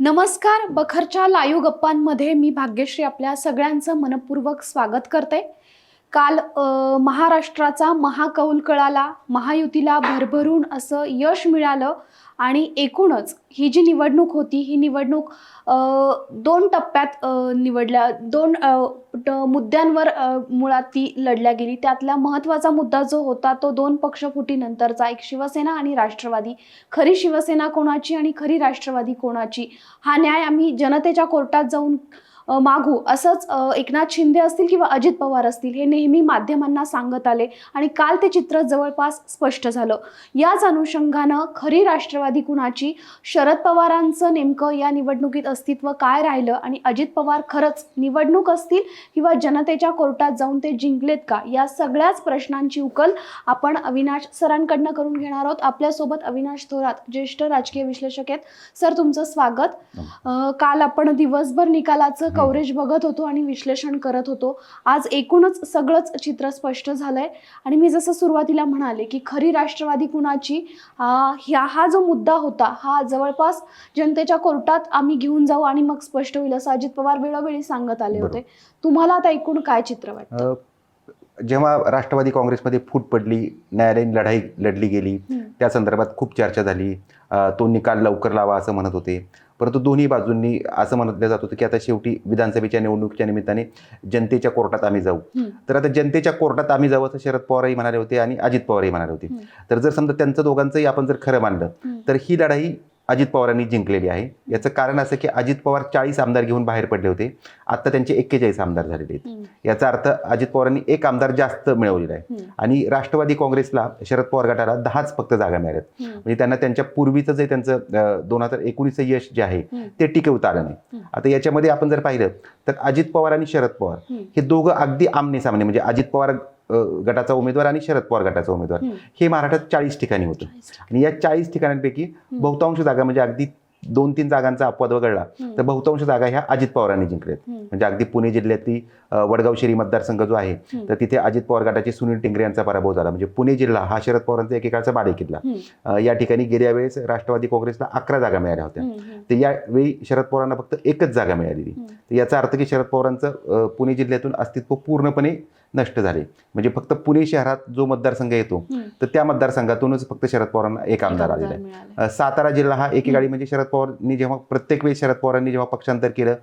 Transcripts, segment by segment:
नमस्कार बखरच्या लाईव्ह गप्पांमध्ये मी भाग्यश्री आपल्या सगळ्यांचं मनपूर्वक स्वागत करते. काल महाराष्ट्राचा महाकौल कळाला महायुतीला भरभरून असं यश मिळालं. आणि एकूणच ही जी निवडणूक होती ही निवडणूक दोन टप्प्यात निवडल्या दोन मुद्द्यांवर मुळात ती लढल्या गेली. त्यातला महत्त्वाचा मुद्दा जो होता तो दोन पक्षफुटीनंतरचा एक शिवसेना आणि राष्ट्रवादी. खरी शिवसेना कोणाची आणि खरी राष्ट्रवादी कोणाची? हा न्याय आम्ही जनतेच्या कोर्टात जाऊन मागू असंच एकनाथ शिंदे असतील किंवा अजित पवार असतील हे नेहमी माध्यमांना सांगत आले आणि काल ते चित्र जवळपास स्पष्ट झालं. याच अनुषंगानं खरी राष्ट्रवादी कुणाची? शरद पवारांचं नेमकं या निवडणुकीत अस्तित्व काय राहिलं आणि अजित पवार खरंच निवडणूक असतील किंवा जनतेच्या कोर्टात जाऊन ते जिंकलेत का? या सगळ्याच प्रश्नांची उकल आपण अविनाश सरांकडनं करून घेणार आहोत. आपल्यासोबत अविनाश थोरात ज्येष्ठ राजकीय विश्लेषक आहेत. सर तुमचं स्वागत. काल आपण दिवसभर निकालाचं कव्हरेज बघत होतो आणि विश्लेषण करत होतो. आज एकूणच सगळंच चित्र स्पष्ट झालंय. आणि मी जसं सुरुवातीला म्हणाले की खरी राष्ट्रवादी कुणाची? ह्या हा जो मुद्दा होता हा जवळपास जनतेच्या कोर्टात आम्ही घेऊन जाऊ आणि मग स्पष्ट होईल असं अजित पवार वेळोवेळी सांगत आले होते. तुम्हाला आता एकूण काय चित्र वाटतं? जेव्हा राष्ट्रवादी काँग्रेसमध्ये फूट पडली न्यायालयीन लढाई लढली गेली. त्या संदर्भात खूप चर्चा झाली. तो निकाल लवकर लावा असं म्हणत होते. परंतु दोन्ही बाजूंनी असं म्हणलं जात होतं की आता शेवटी विधानसभेच्या निवडणुकीच्या निमित्ताने जनतेच्या कोर्टात आम्ही जाऊ. तर आता जनतेच्या कोर्टात आम्ही जाऊ असं शरद पवारही म्हणाले होते आणि अजित पवारही म्हणाले होते. तर जर समजा त्यांचं दोघांचंही आपण जर खरं मानलं. तर ही लढाई अजित पवारांनी जिंकलेली आहे याचं कारण असं की अजित पवार चाळीस आमदार घेऊन बाहेर पडले होते आता त्यांचे एक्केचाळीस आमदार झालेले आहेत. याचा अर्थ अजित पवारांनी एक आमदार जास्त मिळवलेला आहे. आणि राष्ट्रवादी काँग्रेसला शरद पवार गटाला दहाच फक्त जागा मिळाल्यात. म्हणजे त्यांना त्यांच्या पूर्वीचं जे त्यांचं दोन हजार एकोणीसचं यश जे आहे. ते टिकवता आलं नाही. आता याच्यामध्ये आपण जर पाहिलं तर अजित पवार आणि शरद पवार. हे दोघं अगदी आमने सामने म्हणजे अजित पवार गटाचा उमेदवार आणि शरद पवार गटाचा उमेदवार. हे महाराष्ट्रात चाळीस ठिकाणी होतं आणि या चाळीस ठिकाणांपैकी बहुतांश जागा म्हणजे अगदी दोन तीन जागांचा अपवाद वगळला. तर बहुतांश जागा ह्या अजित पवारांनी जिंकल्यात. म्हणजे अगदी पुणे जिल्ह्यातली वडगाव शेरी मतदारसंघ जो आहे. तर तिथे अजित पवार गटाचे सुनील टिंगरे यांचा पराभव झाला. म्हणजे पुणे जिल्हा हा शरद पवारांचा एकेकाळचा बालेकिल्ला. या ठिकाणी गेल्या वेळेस राष्ट्रवादी काँग्रेसला अकरा जागा मिळाल्या होत्या. तर यावेळी शरद पवारांना फक्त एकच जागा मिळालेली. तर याचा अर्थ की शरद पवारांचं पुणे जिल्ह्यातून अस्तित्व पूर्णपणे नष्ट झाले. म्हणजे फक्त पुणे शहरात जो मतदारसंघ येतो. तर त्या मतदारसंघातूनच फक्त शरद पवारांना एक आमदार आलेला आहे. सातारा जिल्हा हा एकेकाळी म्हणजे शरद पवारांनी जेव्हा प्रत्येक वेळी शरद पवारांनी जेव्हा पक्षांतर केलं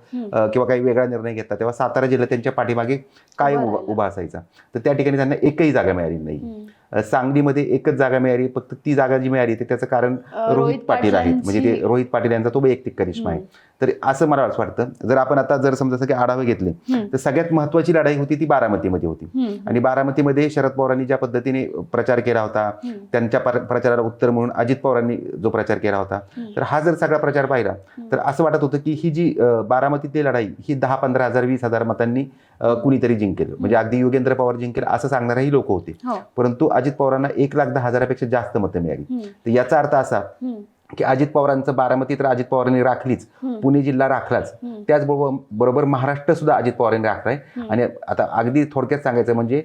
किंवा काही वेगळा निर्णय घेतला तेव्हा सातारा जिल्हा त्यांच्या पाठीमागे कायम उभा उभा असायचा. तर त्या ठिकाणी त्यांना एकही जागा मिळाली नाही. सांगलीमध्ये एकच जागा मिळाली फक्त ती जागा जी मिळाली ते त्याचं कारण रोहित पाटील आहेत. म्हणजे ते रोहित पाटील यांचा तो वैयक्तिक करिश्मा आहे. तर असं मला असं वाटतं जर आपण आता जर समजा सगळे आढावे घेतले. तर सगळ्यात महत्वाची लढाई होती ती बारामतीमध्ये होती. आणि बारामतीमध्ये शरद पवारांनी ज्या पद्धतीने प्रचार केला होता. त्यांच्या पर- प्रचाराला उत्तर म्हणून अजित पवारांनी जो प्रचार केला होता. तर हा जर सगळा प्रचार पाहिला तर असं वाटत होतं की ही जी बारामतीतली लढाई ही दहा पंधरा हजार वीस हजार मतांनी कुणीतरी जिंकेल म्हणजे अगदी योगेंद्र पवार जिंकेल असं सांगणारेही लोक होते हो. परंतु अजित पवारांना एक लाख दहा हजारापेक्षा जास्त मतं मिळाली. तर याचा अर्थ असा. की अजित पवारांचं बारामती तर अजित पवारांनी राखलीच. पुणे जिल्हा राखलाच. त्याचबरोबर बरोबर महाराष्ट्र सुद्धा अजित पवारांनी राखलाय. आणि आता अगदी थोडक्यात सांगायचं म्हणजे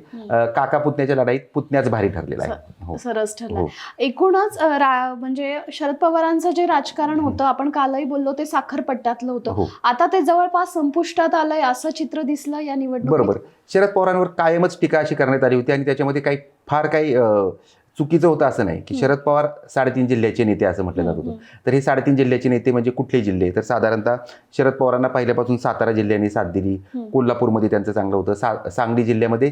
काका पुतण्याच्या लढाईत पुतण्याच भारी ठरलेला आहे. हो. सरस ठरला हो. एकूणच म्हणजे शरद पवारांचं जे राजकारण होतं आपण कालही बोललो ते साखरपट्ट्यातलं होतं. हो. आता ते जवळपास संपुष्टात आलंय असं चित्र दिसलं या निवडणुकीत. बरोबर. शरद पवारांवर कायमच टीका अशी करण्यात आली होती आणि त्याच्यामध्ये काही फार काही चुकीचं होतं असं नाही की. शरद पवार साडेतीन जिल्ह्याचे नेते असं म्हटलं जात होतं तर हे साडेतीन जिल्ह्याचे नेते म्हणजे कुठले जिल्हे तर साधारणतः शरद पवारांना पहिल्यापासून सातारा जिल्ह्याने साथ दिली. कोल्हापूरमध्ये त्यांचं चांगलं होतं सा सांगली जिल्ह्यामध्ये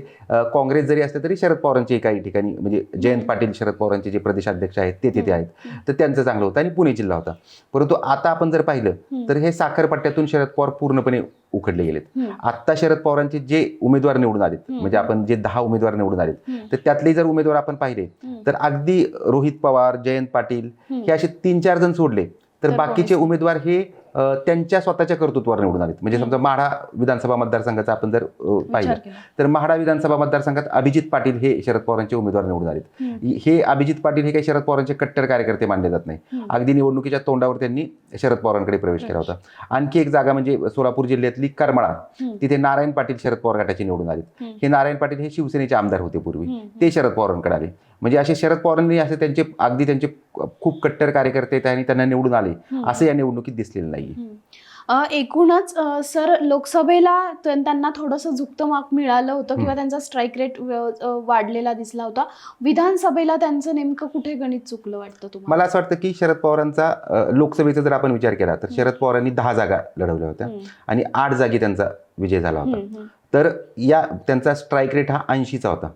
काँग्रेस जरी असलं तरी शरद पवारांचे काही ठिकाणी म्हणजे जयंत पाटील शरद पवारांचे जे प्रदेशाध्यक्ष आहेत ते तिथे आहेत. तर त्यांचं चांगलं होतं आणि पुणे जिल्हा होता परंतु आता आपण जर पाहिलं. तर हे साखरपट्ट्यातून शरद पवार पूर्णपणे उखडले गेलेत. आत्ता शरद पवारांचे जे उमेदवार निवडून आलेत. म्हणजे आपण जे दहा उमेदवार निवडून आलेत. तर त्यातले जर उमेदवार आपण पाहिले. तर अगदी रोहित पवार जयंत पाटील. हे असे तीन चार जण सोडले तर बाकीचे उमेदवार हे त्यांच्या स्वतःच्या कर्तृत्वावर निवडून आलेत म्हणजे समजा माढा विधानसभा मतदारसंघाचा आपण जर पाहिलं. तर माढा विधानसभा मतदारसंघात अभिजित पाटील हे शरद पवारांचे उमेदवार निवडून आलेत. हे अभिजित पाटील हे काही शरद पवारांचे कट्टर कार्यकर्ते मानले जात नाही. अगदी निवडणुकीच्या तोंडावर त्यांनी शरद पवारांकडे प्रवेश केला होता आणखी एक जागा म्हणजे सोलापूर जिल्ह्यातली करमाळा. तिथे नारायण पाटील शरद पवार गटाचे निवडून आलेत हम्म. हे नारायण पाटील हे शिवसेनेचे आमदार होते पूर्वी. ते शरद पवारांकडे आले म्हणजे असे शरद पवारांनी असे त्यांचे अगदी त्यांचे खूप कट्टर कार्यकर्ते आणि त्यांना निवडून आले. असं या निवडणुकीत दिसलेलं नाही एकूणच सर लोकसभेला त्यांना थोडंसं झुकतं मार्क मिळालं होतं किंवा त्यांचा स्ट्राईक रेट वाढलेला दिसला होता. विधानसभेला त्यांचं नेमकं कुठे गणित चुकलं वाटतं तुम्हाला? मला असं वाटतं की शरद पवारांचा लोकसभेचा जर आपण विचार केला तर शरद पवारांनी दहा जागा लढवल्या होत्या. आणि आठ जागी त्यांचा विजय झाला होता. तर या त्यांचा स्ट्राईक रेट हा ऐंशीचा होता.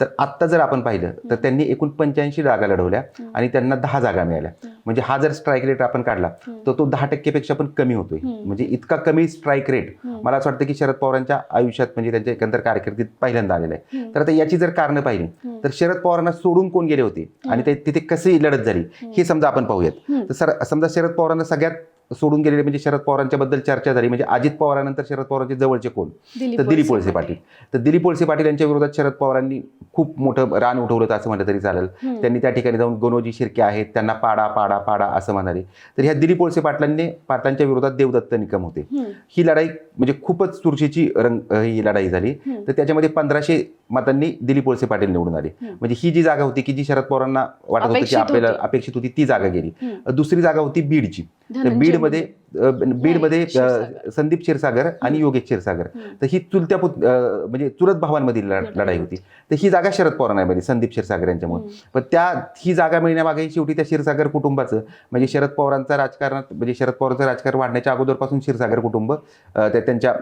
तर आत्ता जर आपण पाहिलं तर त्यांनी एकूण पंच्याऐंशी जागा लढवल्या. आणि त्यांना दहा जागा मिळाल्या. म्हणजे हा जर स्ट्राईक रेट आपण काढला. तर तो दहा टक्केपेक्षा पण कमी होतोय. म्हणजे इतका कमी स्ट्राईक रेट. मला असं वाटतं की शरद पवारांच्या आयुष्यात म्हणजे त्यांच्या एकंदर कारकिर्दीत पहिल्यांदा आलेलं आहे. तर आता याची जर कारणं पाहिली. तर शरद पवारांना सोडून कोण गेले होते आणि ते तिथे कशी लढत झाली हे समजा आपण पाहूयात. तर सर समजा शरद पवारांना सगळ्यात सोडून गेलेले म्हणजे शरद पवारांच्या बद्दल चर्चा झाली म्हणजे अजित पवारानंतर शरद पवारांचे जवळचे कोण तर दिलीप वळसे पाटील तर दिलीप वळसे पाटील यांच्या विरोधात शरद पवारांनी खूप मोठं रान उठवलं होतं असं म्हटलं तरी चालेल. त्यांनी त्या ठिकाणी जाऊन गणोजी शिर्के आहेत त्यांना पाडा पाडा पाडा असं म्हणाले तर ह्या दिलीप वळसे पाटलांनी पाटलांच्या विरोधात देवदत्त निकम होते. ही लढाई म्हणजे खूपच चुरशीची रंग ही लढाई झाली. तर त्याच्यामध्ये पंधराशे मतांनी दिलीप वळसे पाटील निवडून आले. म्हणजे ही जी जागा होती की जी शरद पवारांना वाटत होतं की आपल्याला. अपेक्षित होती ती जागा गेली. दुसरी जागा होती बीडची तर बीडमध्ये बीडमध्ये. संदीप क्षीरसागर आणि योगेश क्षीरसागर. तर ही चुलत्या पुत म्हणजे चुलत भावांमधील लढ- लढाई होती तर ही जागा शरद पवारांमध्ये संदीप क्षीरसागर यांच्यामुळे. पण त्या ही जागा मिळण्यामागे शेवटी त्या क्षीरसागर कुटुंबाचं म्हणजे शरद पवारांचा राजकारणात म्हणजे शरद पवारांचं राजकारण वाढण्याच्या अगोदरपासून क्षीरसागर कुटुंब त्यांच्या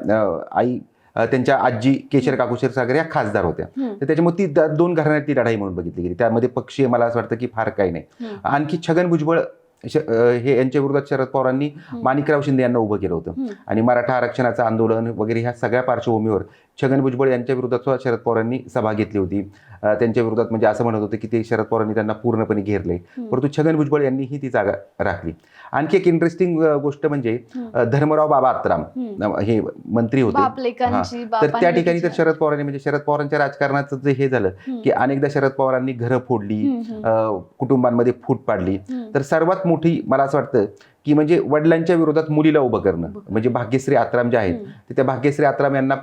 आई त्यांच्या आजी केशर काकू क्षीरसागर या खासदार होत्या. तर त्याच्यामुळे ती दोन घराण्यातली लढाई म्हणून बघितली गेली त्यामध्ये पक्षीय मला असं वाटतं की फार काही नाही. आणखी छगन भुजबळ हे यांच्या विरोधात शरद पवारांनी माणिकराव शिंदे यांना उभं केलं होतं. आणि मराठा आरक्षणाचं आंदोलन वगैरे ह्या सगळ्या पार्श्वभूमीवर छगन भुजबळ यांच्या विरोधात सुद्धा शरद पवारांनी सभा घेतली होती. त्यांच्या विरोधात म्हणजे असं म्हणत होतं की ते शरद पवारांनी त्यांना पूर्णपणे घेरले. परंतु छगन भुजबळ यांनीही ती जागा राखली. आणखी एक इंटरेस्टिंग गोष्ट म्हणजे धर्मराव बाबा आत्राम हे मंत्री होते. तर त्या ठिकाणी तर शरद पवारांनी म्हणजे शरद पवारांच्या राजकारणाचं जे हे झालं. की अनेकदा शरद पवारांनी घरं फोडली कुटुंबांमध्ये फूट पाडली. तर सर्वात मोठी मला असं वाटतं की म्हणजे वडिलांच्या विरोधात मुलीला उभं करणं. म्हणजे भाग्यश्री आत्राम ज्या आहेत त्या भाग्यश्री आत्राम यांना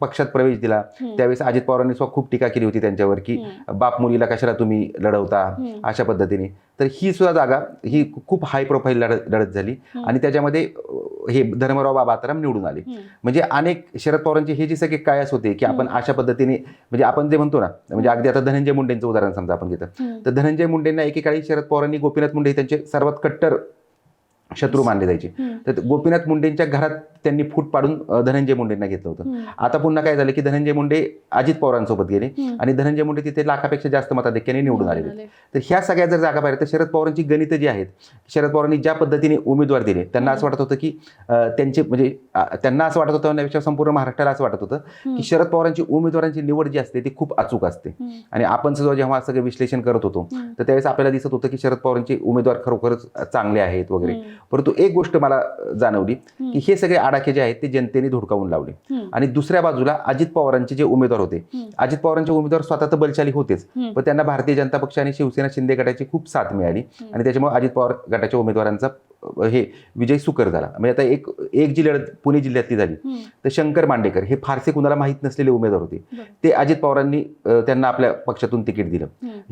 पक्षात प्रवेश दिला. त्यावेळेस अजित पवारांनी सुद्धा खूप टीका केली होती त्यांच्यावर की. बाप मुलीला कशाला तुम्ही लढवता. अशा पद्धतीने तर ही सुद्धा जागा ही खूप हाय प्रोफाईल लढत लढत झाली. आणि त्याच्यामध्ये हे धर्मराव बाबा आत्राम निवडून आले. म्हणजे अनेक शरद पवारांचे हे जे सगळे कायस होते की आपण अशा पद्धतीने म्हणजे आपण जे म्हणतो ना म्हणजे अगदी आता धनंजय मुंडेंचं उदाहरण समजा आपण घेतो. तर धनंजय मुंडेंना एकेकाळी शरद पवारांनी गोपीनाथ मुंडे त्यांचे सर्वात कट्टर शत्रू मानले जायचे. तर गोपीनाथ मुंडेंच्या घरात त्यांनी फूट पाडून धनंजय मुंडेंना घेतलं होतं. आता पुन्हा काय झालं की धनंजय मुंडे अजित पवारांसोबत गेले. आणि धनंजय मुंडे तिथे लाखापेक्षा जास्त मताधिक्याने निवडून आलेले आले. तर ह्या सगळ्या जर जागा पाहिल्या तर शरद पवारांची गणितं जी आहेत शरद पवारांनी ज्या पद्धतीने उमेदवार दिले त्यांना असं वाटत होतं की त्यांचे म्हणजे त्यांना असं वाटत होतं त्यापेक्षा संपूर्ण महाराष्ट्राला असं वाटत होतं. की शरद पवारांची उमेदवारांची निवड जी असते ती खूप अचूक असते. आणि आपण सुद्धा जेव्हा सगळं विश्लेषण करत होतो. तर त्यावेळेस आपल्याला दिसत होतं की शरद पवारांचे उमेदवार खरोखरच चांगले आहेत वगैरे. परंतु एक गोष्ट मला जाणवली. की हे सगळे आडाखे जे आहेत ते जनतेने धुडकावून लावले. आणि दुसऱ्या बाजूला अजित पवारांचे जे उमेदवार होते. अजित पवारांचे उमेदवार स्वतः तर बलशाली होतेच. पण त्यांना भारतीय जनता पक्ष आणि शिवसेना शिंदे गटाची खूप साथ मिळाली. आणि त्याच्यामुळे अजित पवार गटाच्या उमेदवारांचा हे विजय सुकर झाला म्हणजे आता एक एक जी लढत पुणे जिल्ह्यातली झाली. तर शंकर मांडेकर हे फारसे कुणाला माहीत नसलेले उमेदवार होते. ते अजित पवारांनी त्यांना आपल्या पक्षातून तिकीट दिलं.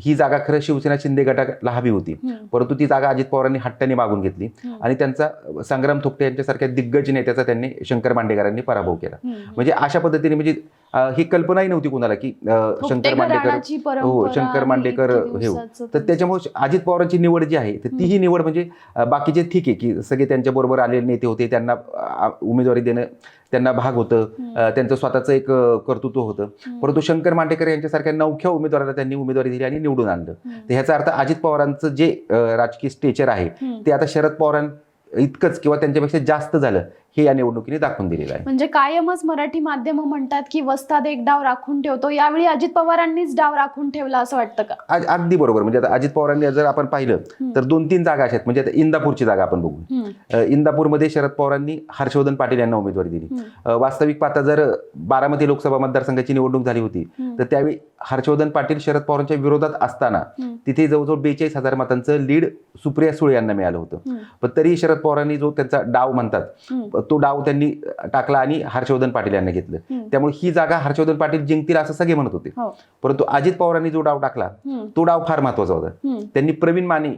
ही जागा खरं शिवसेना शिंदे गटाला हवी होती. परंतु ती जागा अजित पवारांनी हट्टाने मागून घेतली. आणि त्यांचा संग्राम थोपटे यांच्यासारख्या दिग्गज नेत्याचा त्यांनी शंकर मांडेकरांनी पराभव केला. म्हणजे अशा पद्धतीने म्हणजे ही कल्पनाही नव्हती कुणाला की शंकर मांडेकर हो शंकर मांडेकर हे हो. तर त्यांचं- त्याच्यामुळे अजित पवारांची निवड जी आहे तर तीही निवड म्हणजे बाकीचे ठीक आहे की सगळे त्यांच्या बरोबर आलेले नेते होते त्यांना उमेदवारी देणं त्यांना भाग होतं त्यांचं स्वतःचं एक कर्तृत्व होतं. परंतु शंकर मांडेकर यांच्यासारख्या नवख्या उमेदवाराला त्यांनी उमेदवारी दिली आणि निवडून आणलं. तर ह्याचा अर्थ अजित पवारांचं जे राजकीय स्टेचर आहे. ते आता शरद पवारां इतकंच किंवा त्यांच्यापेक्षा जास्त झालं हे या निवडणुकीने दाखवून दिलेलं आहे म्हणजे कायमच मराठी माध्यम म्हणतात की वस्ताद एक डाव राखून ठेवतो यावेळी अजित पवारांनीच डाव राखून ठेवला असं वाटतं का अगदी बरोबर म्हणजे आता अजित पवारांनी जर आपण पाहिलं. तर दोन तीन जागा अशा आहेत म्हणजे आता इंदापूरची जागा आपण बघू इंदापूरमध्ये शरद पवारांनी हर्षवर्धन पाटील यांना उमेदवारी दिली वास्तविक पाहता जर बारामती लोकसभा मतदारसंघाची निवडणूक झाली होती. तर त्यावेळी हर्षवर्धन पाटील शरद पवारांच्या विरोधात असताना. तिथे जवळजवळ बेचाळीस हजार मतांचं लीड सुप्रिया सुळे यांना मिळालं होतं. पण तरी शरद पवारांनी जो त्यांचा डाव म्हणतात. तो डाव त्यांनी टाकला आणि हर्षवर्धन पाटील यांना घेतलं. त्यामुळे ही जागा हर्षवर्धन पाटील जिंकतील असं सगळे म्हणत होते हो. परंतु अजित पवारांनी जो डाव टाकला. तो डाव फार महत्त्वाचा होता. त्यांनी प्रवीण माने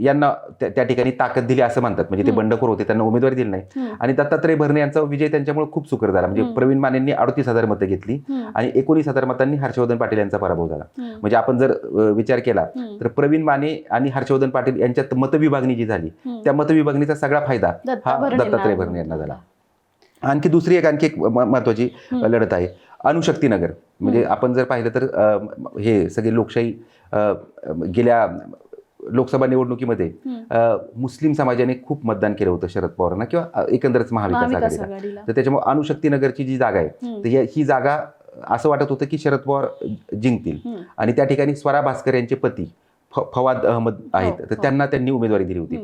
यांना त्या ठिकाणी ताकद दिली असं म्हणतात म्हणजे ते. बंडखोर होते त्यांना उमेदवारी दिली नाही. आणि दत्तात्रय भरणे यांचा विजय त्यांच्यामुळे खूप सुकर झाला म्हणजे. प्रवीण मानेंनी अडतीस हजार मतं घेतली. आणि एकोणीस हजार मतांनी हर्षवर्धन पाटील यांचा पराभव झाला. म्हणजे आपण जर विचार केला. तर प्रवीण माने आणि हर्षवर्धन पाटील यांच्यात मतविभागणी जी झाली. त्या मतविभागणीचा सगळा फायदा हा दत्तात्रय भरणे यांना झाला आणखी दुसरी एक आणखी एक महत्वाची. लढत आहे अणुशक्तीनगर म्हणजे आपण जर पाहिलं तर हे सगळे लोकशाही गेल्या लोकसभा निवडणुकीमध्ये मुस्लिम समाजाने खूप मतदान केलं होतं शरद पवारांना किंवा एकंदरच महाविकास आघाडीला तर त्याच्यामुळे अणुशक्तीनगरची जी जागा आहे. तर ही जागा असं वाटत होतं की शरद पवार जिंकतील. आणि त्या ठिकाणी स्वरा भास्कर यांचे पती फवाद अहमद आहेत हो, तर हो. त्यांना त्यांनी उमेदवारी दिली होती.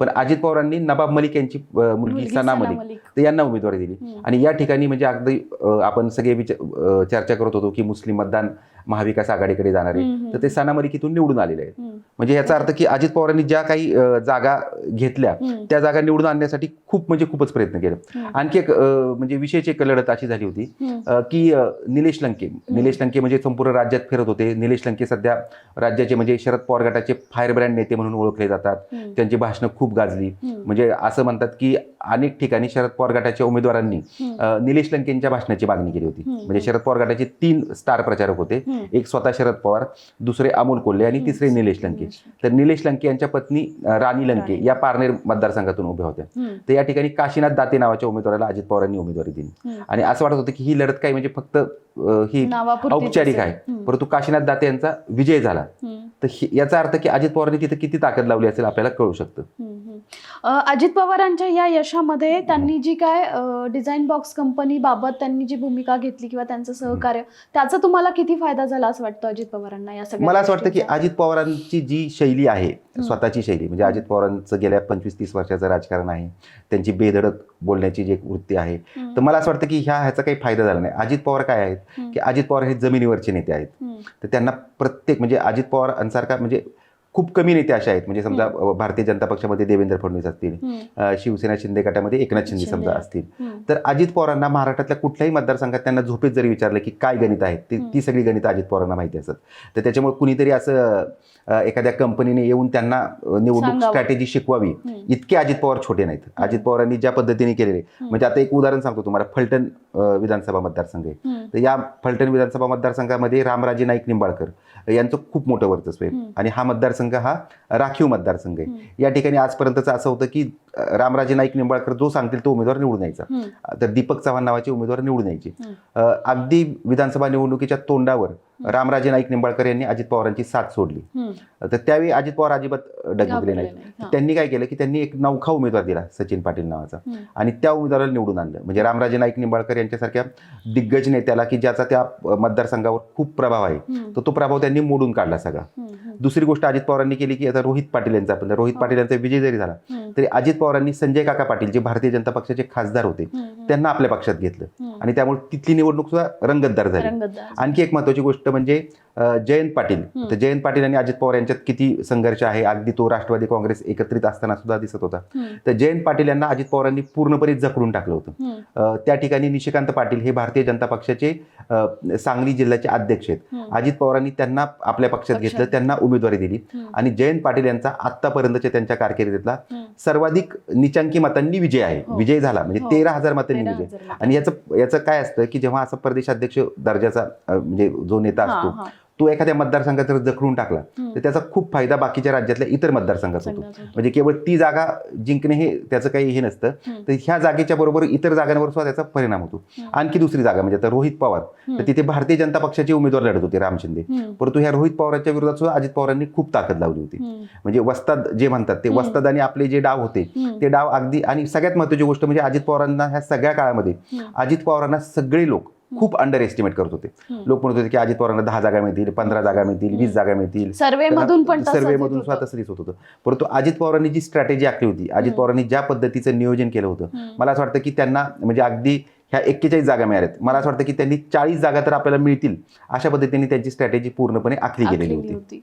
पण अजित पवारांनी नवाब मलिक यांची मुलगी सना मलिक. तर यांना उमेदवारी दिली. आणि या ठिकाणी म्हणजे अगदी आपण सगळे चर्चा करत होतो की मुस्लिम मतदान महाविकास आघाडीकडे जाणार तर ते इथून निवडून आलेले आहेत. म्हणजे याचा अर्थ की अजित पवारांनी ज्या काही जागा घेतल्या. त्या जागा निवडून आणण्यासाठी खूप म्हणजे खूपच प्रयत्न केले. आणखी एक म्हणजे विशेष एक लढत अशी झाली होती की निलेश लंके निलेश लंके म्हणजे संपूर्ण राज्यात फिरत होते निलेश लंके सध्या राज्याचे म्हणजे शरद पवार गटाचे फायर ब्रँड नेते म्हणून ओळखले जातात. त्यांची भाषणं खूप गाजली. म्हणजे असं म्हणतात की अनेक ठिकाणी शरद पवार गटाच्या उमेदवारांनी निलेश लंकेंच्या भाषणाची मागणी केली होती. म्हणजे शरद पवार गटाचे तीन स्टार प्रचारक होते. एक स्वतः शरद पवार दुसरे अमोल कोल्हे आणि तिसरे निलेश लंके तर निलेश लंके यांच्या पत्नी राणी लंके. या पारनेर मतदारसंघातून उभ्या होत्या. तर या ठिकाणी काशीनाथ दाते नावाच्या उमेदवाराला अजित पवारांनी उमेदवारी दिली. आणि असं वाटत होतं की ही लढत काय म्हणजे फक्त ही औपचारिक. आहे. परंतु काशीनाथ दाते यांचा विजय झाला. तर याचा अर्थ की अजित पवारांनी तिथे किती ताकद लावली असेल आपल्याला कळू शकतं अजित पवारांच्या या यशामध्ये त्यांनी जी काय डिझाईन बॉक्स कंपनी बाबत त्यांनी जी भूमिका घेतली किंवा त्यांचं सहकार्य त्याचा तुम्हाला किती फायदा झाला असं वाटतं अजित पवारांना या सगळ्या मला असं वाटतं की? अजित पवारांची जी शैली आहे स्वतःची शैली म्हणजे अजित पवारांचं गेल्या पंचवीस तीस वर्षाचं राजकारण आहे त्यांची बेधडक बोलण्याची जी एक वृत्ती आहे. तर मला असं वाटतं की ह्या ह्याचा काही फायदा झाला नाही अजित पवार काय आहेत. की अजित पवार हे जमिनीवरचे नेते आहेत. तर त्यांना प्रत्येक म्हणजे अजित पवार सारखा म्हणजे खूप कमी नेते असे आहेत म्हणजे समजा भारतीय जनता पक्षामध्ये देवेंद्र फडणवीस असतील शिवसेना शिंदे गटामध्ये एकनाथ शिंदे. समजा असतील. तर अजित पवारांना महाराष्ट्रातल्या कुठल्याही मतदारसंघात त्यांना झोपेत जरी विचारलं की काय गणित आहेत ती. ती सगळी गणित अजित पवारांना माहिती असत तर त्याच्यामुळे कुणीतरी असं एखाद्या कंपनीने येऊन त्यांना निवडणूक. स्ट्रॅटेजी शिकवावी. इतके अजित पवार छोटे नाहीत अजित पवारांनी ज्या पद्धतीने केलेले. म्हणजे आता एक उदाहरण सांगतो तुम्हाला फलटण विधानसभा मतदारसंघ आहे. तर या फलटण विधानसभा मतदारसंघामध्ये रामराजे नाईक निंबाळकर यांचं खूप मोठं वर्चस्व आहे. आणि हा मतदारसंघ हा राखीव मतदारसंघ आहे. या ठिकाणी आजपर्यंतचं असं होतं की रामराजे नाईक निंबाळकर जो सांगतील तो उमेदवार निवडून यायचा. तर दीपक चव्हाण नावाचे उमेदवार निवडून यायचे अगदी विधानसभा निवडणुकीच्या तोंडावर रामराजे नाईक निंबाळकर यांनी अजित पवारांची साथ सोडली. तर त्यावेळी अजित पवार अजिबात डगमगले नाहीत नाही. त्यांनी काय केलं की त्यांनी एक नौखा उमेदवार दिला सचिन पाटील नावाचा. आणि त्या उमेदवाराला निवडून आणलं म्हणजे रामराजे नाईक निंबाळकर यांच्यासारख्या दिग्गज नेत्याला की ज्याचा त्या मतदारसंघावर खूप प्रभाव आहे. तर तो प्रभाव त्यांनी मोडून काढला सगळा. दुसरी गोष्ट अजित पवारांनी केली की आता रोहित पाटील यांचा रोहित. पाटील यांचा विजय जरी झाला. तरी अजित पवारांनी संजय काका पाटील जे भारतीय जनता पक्षाचे खासदार होते. त्यांना आपल्या पक्षात घेतलं. आणि त्यामुळे तिथली निवडणूक सुद्धा रंगतदार झाली. आणखी एक महत्वाची गोष्ट म्हणजे जयंत पाटील. तर जयंत पाटील आणि अजित पवार यांच्यात किती संघर्ष आहे अगदी तो राष्ट्रवादी काँग्रेस एकत्रित असताना सुद्धा दिसत होता. तर जयंत पाटील यांना अजित पवारांनी पूर्णपणे जखडून टाकलं होतं त्या ठिकाणी निशिकांत पाटील हे भारतीय जनता पक्षाचे सांगली जिल्ह्याचे अध्यक्ष आहेत. अजित पवारांनी त्यांना आपल्या पक्षात. घेतलं त्यांना उमेदवारी दिली. आणि जयंत पाटील यांचा आतापर्यंतच्या त्यांच्या कारकिर्दीतला. सर्वाधिक निचांकी मतांनी विजय आहे हो. विजय झाला म्हणजे हो. तेरा हजार मतांनी विजय. आणि याचं याचं काय असतं की जेव्हा असा प्रदेशाध्यक्ष दर्जाचा म्हणजे जो नेता असतो. तो एखाद्या मतदारसंघात जर जखडून टाकला. तर त्याचा खूप फायदा बाकीच्या राज्यातल्या इतर मतदारसंघात होतो. म्हणजे केवळ ती जागा जिंकणे हे त्याचं काही हे नसतं. तर ह्या जागेच्या बरोबर इतर जागांवर सुद्धा त्याचा परिणाम होतो. आणखी दुसरी जागा म्हणजे आता रोहित पवार. तर तिथे भारतीय जनता पक्षाचे उमेदवार लढत होते राम शिंदे. परंतु ह्या रोहित पवारांच्या विरोधात सुद्धा अजित पवारांनी खूप ताकद लावली होती. म्हणजे वस्ताद जे म्हणतात ते. वस्ताद आणि आपले जे डाव होते. ते डाव अगदी आणि सगळ्यात महत्वाची गोष्ट म्हणजे अजित पवारांना ह्या सगळ्या काळामध्ये. अजित पवारांना सगळे लोक खूप अंडर एस्टिमेट करत होते. लोक म्हणत होते की अजित पवारांना दहा जागा मिळतील पंधरा जागा मिळतील वीस जागा मिळतील सर्वे मधून पण तसंच सर्वे मधून होतं. सुद्धा तसं दिसत होतं परंतु अजित पवारांनी जी स्ट्रॅटेजी आखली होती अजित. पवारांनी ज्या पद्धतीचं नियोजन केलं होतं. मला असं वाटतं की त्यांना म्हणजे अगदी ह्या एक्केचाळीस जागा मिळाल्यात मला असं वाटतं की त्यांनी चाळीस जागा तर आपल्याला मिळतील अशा पद्धतीने त्यांची स्ट्रॅटेजी पूर्णपणे आखली गेलेली होती होती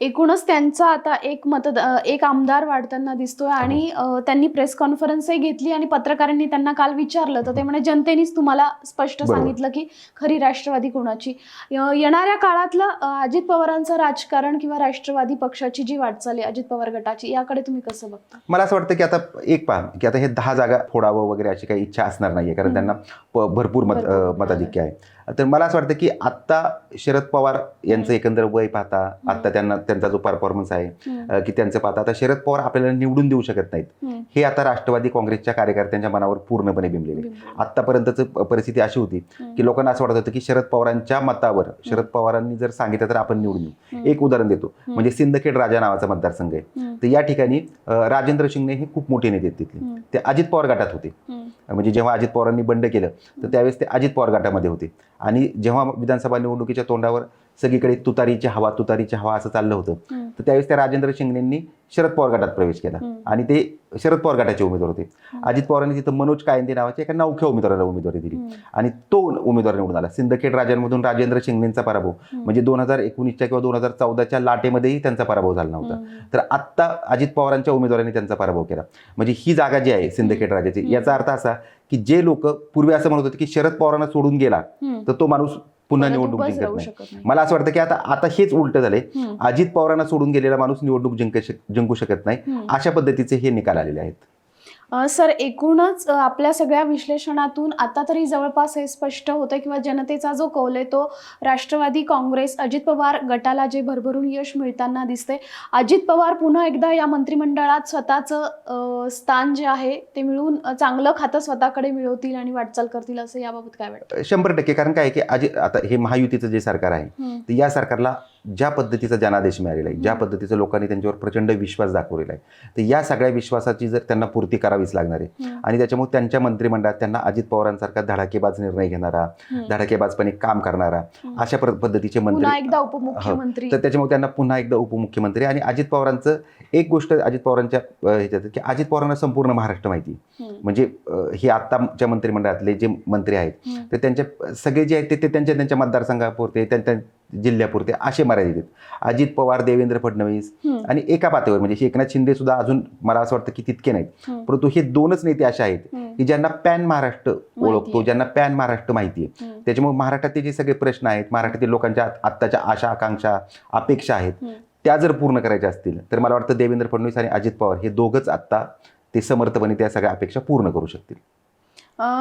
एकूणच त्यांचा आता एक मतद एक आमदार वाढताना दिसतोय आणि त्यांनी प्रेस कॉन्फरन्सही घेतली आणि पत्रकारांनी त्यांना काल विचारलं. तर ते म्हणे जनतेनेच तुम्हाला स्पष्ट. सांगितलं की खरी राष्ट्रवादी कोणाची? येणाऱ्या काळातलं अजित पवारांचं राजकारण किंवा राष्ट्रवादी पक्षाची जी वाटचाल आहे अजित पवार गटाची याकडे तुम्ही कसं बघता? मला असं वाटतं की आता एक पहा की आता हे दहा जागा फोडावं वगैरे अशी काही इच्छा असणार नाहीये. कारण. त्यांना भरपूर मत मताधिक्य आहे. तर मला असं वाटतं की आत्ता शरद पवार यांचं. एकंदर वय पाहता आत्ता त्यांना त्यांचा जो परफॉर्मन्स आहे की त्यांचं पाहता आता शरद पवार आपल्याला निवडून देऊ शकत नाहीत. हे आता राष्ट्रवादी काँग्रेसच्या कार्यकर्त्यांच्या मनावर पूर्णपणे बिंबलेले. आत्तापर्यंतच परिस्थिती अशी होती की लोकांना असं वाटत होतं की शरद पवारांच्या मतावर शरद पवारांनी जर सांगितलं तर आपण निवडून येऊ. एक उदाहरण देतो. म्हणजे सिंदखेड राजा नावाचा मतदारसंघ आहे. तर या ठिकाणी राजेंद्र शिंगणे हे खूप मोठे नेते तिथले. ते अजित पवार गटात होते. म्हणजे जेव्हा अजित पवारांनी बंड केलं तर त्यावेळेस ते अजित पवार गटामध्ये होते. आणि जेव्हा विधानसभा निवडणुकीच्या तोंडावर सगळीकडे तुतारीची हवा तुतारीची हवा असं चाललं होतं तर त्यावेळेस त्या राजेंद्र शिंगणेंनी शरद पवार गटात प्रवेश केला. आणि ते शरद पवार गटाचे उमेदवार होते. अजित पवारांनी तिथं मनोज कायंदे नावाच्या एका नवख्या उमेदवाराला उमेदवारी दिली आणि तो उमेदवार निवडून आला सिंदखेड राजांमधून राजेंद्र शिंगणेंचा पराभव. म्हणजे दोन हजार एकोणीसच्या किंवा दोन हजार चौदाच्या लाटेमध्येही त्यांचा पराभव झाला नव्हता तर आत्ता अजित पवारांच्या उमेदवारांनी त्यांचा पराभव केला म्हणजे ही जागा जी आहे सिंदखेड राजाची. याचा अर्थ असा की जे लोक पूर्वी असं म्हणत होते की शरद पवारांना सोडून गेला. तर तो माणूस पुन्हा निवडणूक जिंकत नाही. मला असं वाटतं की आता आता हेच उलट हम्म, अजित पवारांना सोडून गेलेला माणूस निवडणूक जिंक जिंकू शकत नाही. अशा पद्धतीचे हे निकाल आलेले आहेत. सर एकूणच आपल्या सगळ्या विश्लेषणातून आता तरी जवळपास हे स्पष्ट होतं किंवा जनतेचा जो कौल आहे तो राष्ट्रवादी काँग्रेस अजित पवार गटाला जे भरभरून यश मिळताना दिसते अजित पवार पुन्हा एकदा या मंत्रिमंडळात स्वतःचं स्थान जे आहे ते मिळवून अ, चांगलं खातं स्वतःकडे मिळवतील आणि वाटचाल करतील असं याबाबत काय वाटतं? शंभर टक्के. कारण काय की अजित आता हे महायुतीचं जे सरकार आहे या सरकारला ज्या पद्धतीचा जनादेश मिळालेला आहे ज्या पद्धतीचं लोकांनी त्यांच्यावर प्रचंड विश्वास दाखवलेला आहे तर या सगळ्या विश्वासाची जर त्यांना पूर्ती करावीच लागणार आहे. आणि त्याच्यामुळे त्यांच्या मंत्रिमंडळात त्यांना अजित पवारांसारखा धडाकेबाज निर्णय घेणारा. धडाकेबाजपणे काम करणारा. अशा पद्धतीचे मंत्री उपमुख्यमंत्री. तर त्याच्यामुळे त्यांना पुन्हा एकदा उपमुख्यमंत्री आणि अजित पवारांचं एक गोष्ट अजित पवारांच्या ह्याच्यात की अजित पवारांना संपूर्ण महाराष्ट्र माहिती म्हणजे हे आत्ताच्या मंत्रिमंडळातले जे मंत्री आहेत तर त्यांचे सगळे जे आहेत ते- ते त्यांच्या त्यांच्या मतदारसंघापुरते त्यांच्या जिल्ह्यापुरते असे मर्यादित आहेत. अजित पवार देवेंद्र फडणवीस आणि एका पातळीवर म्हणजे एकनाथ शिंदे सुद्धा अजून मला असं वाटतं की तितके नाहीत. परंतु हे दोनच नेते असे आहेत की ज्यांना पॅन महाराष्ट्र ओळखतो. ज्यांना पॅन महाराष्ट्र माहिती आहे. त्याच्यामुळे महाराष्ट्रातले जे सगळे प्रश्न आहेत महाराष्ट्रातील लोकांच्या आत्ताच्या आशा आकांक्षा अपेक्षा आहेत. त्या जर पूर्ण करायच्या असतील तर मला वाटतं देवेंद्र फडणवीस आणि अजित पवार हे दोघंच आत्ता ते समर्थपणे त्या सगळ्या अपेक्षा पूर्ण करू शकतील.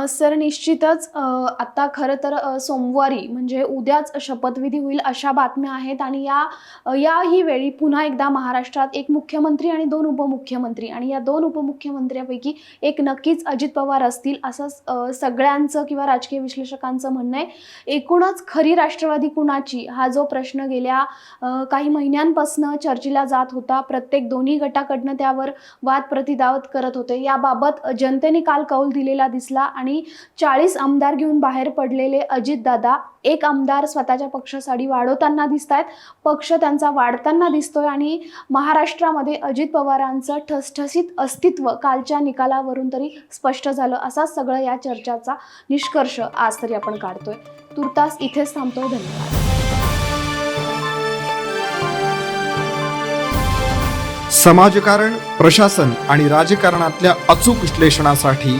सर निश्चितच आत्ता आता खरं तर सोमवारी म्हणजे उद्याच शपथविधी होईल अशा बातम्या आहेत आणि या याही वेळी पुन्हा एकदा महाराष्ट्रात एक मुख्यमंत्री आणि दोन उपमुख्यमंत्री आणि या दोन उपमुख्यमंत्र्यांपैकी एक नक्कीच अजित पवार असतील असं सगळ्यांचं किंवा राजकीय विश्लेषकांचं म्हणणं आहे. एकूणच खरी राष्ट्रवादी कुणाची? हा जो प्रश्न गेल्या काही महिन्यांपासून चर्चेला जात होता. प्रत्येक दोन्ही गटाकडनं त्यावर वाद प्रतिदावत करत होते. याबाबत जनतेने काल कौल दिलेला दिसला आणि चाळीस आमदार घेऊन बाहेर पडलेले अजितदादा एक आमदार स्वतःच्या पक्षासाठी वाढवताना दिसत आहेत पक्ष त्यांचा वाढताना दिसतोय आणि महाराष्ट्रामध्ये अजित पवारांचं ठसठसीत अस्तित्व कालच्या निकालावरून तरी स्पष्ट झालं असा सगळं या चर्चाचा निष्कर्ष आज तरी आपण काढतोय. तुर्तास इथेच थांबतोय. धन्यवाद. समाजकारण प्रशासन आणि राजकारणातल्या अचूक विश्लेषणासाठी